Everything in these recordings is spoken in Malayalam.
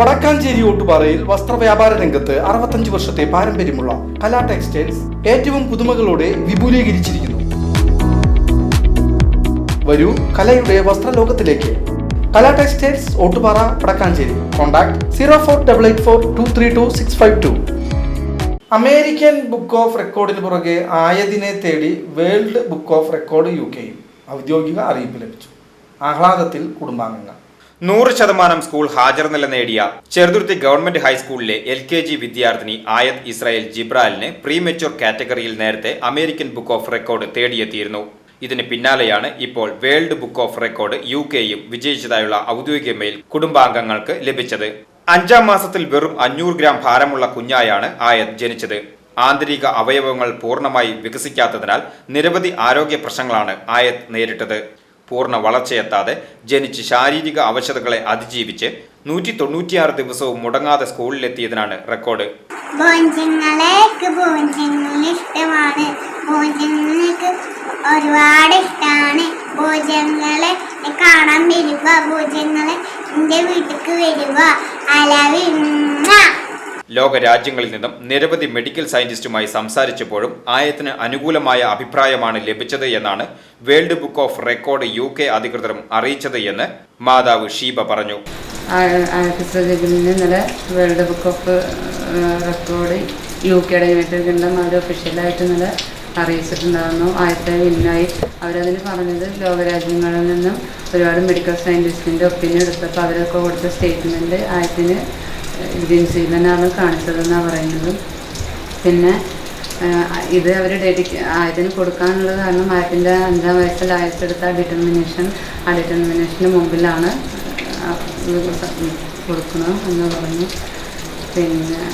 വടക്കാഞ്ചേരി ഓട്ടുപാറയിൽ വസ്ത്രവ്യാപാര രംഗത്ത് അറുപത്തഞ്ച് വർഷത്തെ പാരമ്പര്യമുള്ള കലാ ടെക്സ്റ്റൈൽസ് ഏറ്റവും പുതുമകളോടെ വിപുലീകരിച്ചിരിക്കുന്നു. വരൂ കലയുടെ വസ്ത്രലോകത്തിലേക്ക്. Kala textiles Ottupara Wadakkanchery. Contact zero four double eight four two three two six five two. American book of റെക്കോർഡിന് പുറകെ ആയതിനെ തേടി world book of record U കെയും ഔദ്യോഗിക അറിയിപ്പ് ലഭിച്ചു. ആഹ്ലാദത്തിൽ കുടുംബാംഗങ്ങൾ. നൂറ് ശതമാനം സ്കൂൾ ഹാജർ നില നേടിയ ചെറുതുരുത്തി ഗവൺമെന്റ് ഹൈസ്കൂളിലെ എൽ കെ ജി വിദ്യാർത്ഥിനി ആയത് ഇസ്രായേൽ ജിബ്രാലിനെ പ്രീ മെച്യൂർ കാറ്റഗറിയിൽ നേരത്തെ അമേരിക്കൻ ബുക്ക് ഓഫ് റെക്കോർഡ് തേടിയെത്തിയിരുന്നു. ഇതിന് പിന്നാലെയാണ് ഇപ്പോൾ world book of record U കെയും വിജയിച്ചതായുള്ള ഔദ്യോഗിക മെയിൽ കുടുംബാംഗങ്ങൾക്ക് ലഭിച്ചത്. അഞ്ചാം മാസത്തിൽ വെറും അഞ്ഞൂറ് ഗ്രാം ഭാരമുള്ള കുഞ്ഞായാണ് ആയത് ജനിച്ചത്. ആന്തരിക അവയവങ്ങൾ പൂർണമായി വികസിക്കാത്തതിനാൽ നിരവധി ആരോഗ്യ പ്രശ്നങ്ങളാണ് ആയത് നേരിട്ടത്. പൂർണ വളർച്ചയെത്താതെ ജനിച്ച് ശാരീരിക അവശതകളെ അതിജീവിച്ച് നൂറ്റി തൊണ്ണൂറ്റിയാറ് ദിവസവും മുടങ്ങാതെ സ്കൂളിലെത്തിയതിനാണ് റെക്കോർഡ്. ഇഷ്ടമാണ് ഒരുപാട് ഇഷ്ടമാണ് ഭോജനങ്ങളെ കാണാൻ വരുക ഭോജനങ്ങളെ എന്റെ വീട്ടിലേക്ക് വരുക അലവി ലോക രാജ്യങ്ങളിൽ നിന്നും നിരവധി മെഡിക്കൽ സയന്റിസ്റ്റുമായി സംസാരിച്ചപ്പോഴും ആയത്തിന് അനുകൂലമായ അഭിപ്രായമാണ് ലഭിച്ചത് എന്നാണ് world book of record U K അധികൃതരും അറിയിച്ചത് എന്ന് മാതാവ് ഷീബ പറഞ്ഞു. World book of record U കെയുടെ യുണൈറ്റഡ് കിങ്ഡം അവർ ഒഫീഷ്യലായിട്ട് ഇന്നലെ അറിയിച്ചിട്ടുണ്ടായിരുന്നു. ആദ്യത്തെ വിന്നായി അവരതിന് പറഞ്ഞത് ലോകരാജ്യങ്ങളിൽ നിന്നും ഒരുപാട് മെഡിക്കൽ സയന്റിസ്റ്റിന്റെ ഒപ്പീനിയൻ എടുത്തപ്പോൾ അവരൊക്കെ കൊടുത്ത സ്റ്റേറ്റ്മെന്റ് ആയത്തിന് ജിൻസീലനാണ് കാണിച്ചതെന്നാണ് പറയുന്നത്. പിന്നെ ഇത് അവർ ഡെഡിക്ക ആയതിന് കൊടുക്കാനുള്ള കാരണം ആയത്തിന്റെ അഞ്ചാം വയസ്സിൽ ആയത്തെടുത്ത ഡിറ്റർമിനേഷൻ ആ ഡിറ്റർമിനേഷന് മുമ്പിലാണ് കൊടുക്കുന്നത് എന്ന് പറഞ്ഞു. പിന്നെ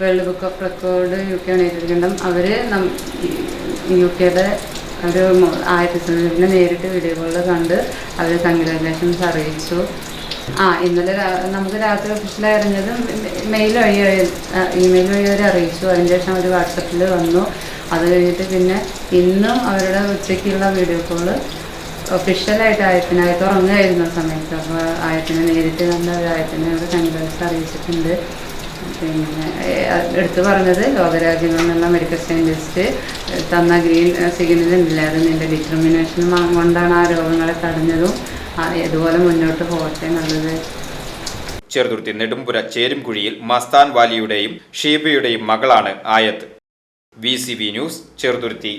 world book of record U K United our U കെയുടെ ഒരു ആയിരത്തി നേരിട്ട് വീഡിയോകളിൽ കണ്ട് അവർ കൺഗ്രാജുലേഷൻസ് അറിയിച്ചു. ആ ഇന്നലെ നമുക്ക് രാത്രി ഓഫീസിലായി അറിഞ്ഞത് മെയിൽ വഴി ഇമെയിൽ വഴി അവർ അറിയിച്ചു. അതിന്റെ ശേഷം അവർ വാട്സപ്പിൽ വന്നു. അത് കഴിഞ്ഞിട്ട് പിന്നെ ഇന്നും അവരുടെ ഉച്ചയ്ക്കുള്ള വീഡിയോ കോൾ ഒഫീഷ്യലായിട്ട് ആയത്തിനായിട്ട് ഉറങ്ങുമായിരുന്നു ആ സമയത്ത്. അപ്പോൾ ആയത്തിനെ നേരിട്ട് കണ്ട ഒരു ആയത്തിനെ അവർ കൺഗ്രാറ്റ്സ് അറിയിച്ചിട്ടുണ്ട്. പിന്നെ എടുത്തു പറഞ്ഞത് ലോകരാജ്യങ്ങളിൽ നിന്നുള്ള മെഡിക്കൽ സയന്റിസ്റ്റ് തന്ന ഗ്രീൻ സിഗ്നൽ ഉണ്ടല്ലേ? അത് നിന്റെ ഡിറ്റർമിനേഷൻ കൊണ്ടാണ് ആ രോഗങ്ങളെ തടഞ്ഞതും. ഇതുപോലെ മുന്നോട്ട് പോകട്ടെ എന്നുള്ളത്. ചെറുതുരുത്തി നെടുമ്പുര ചേരുംകുഴിയിൽ മസ്താൻ വാലിയുടെയും ഷീബയുടെയും മകളാണ് ആയത്ത് വി ന്യൂസ് ചെറുതുരുത്തി.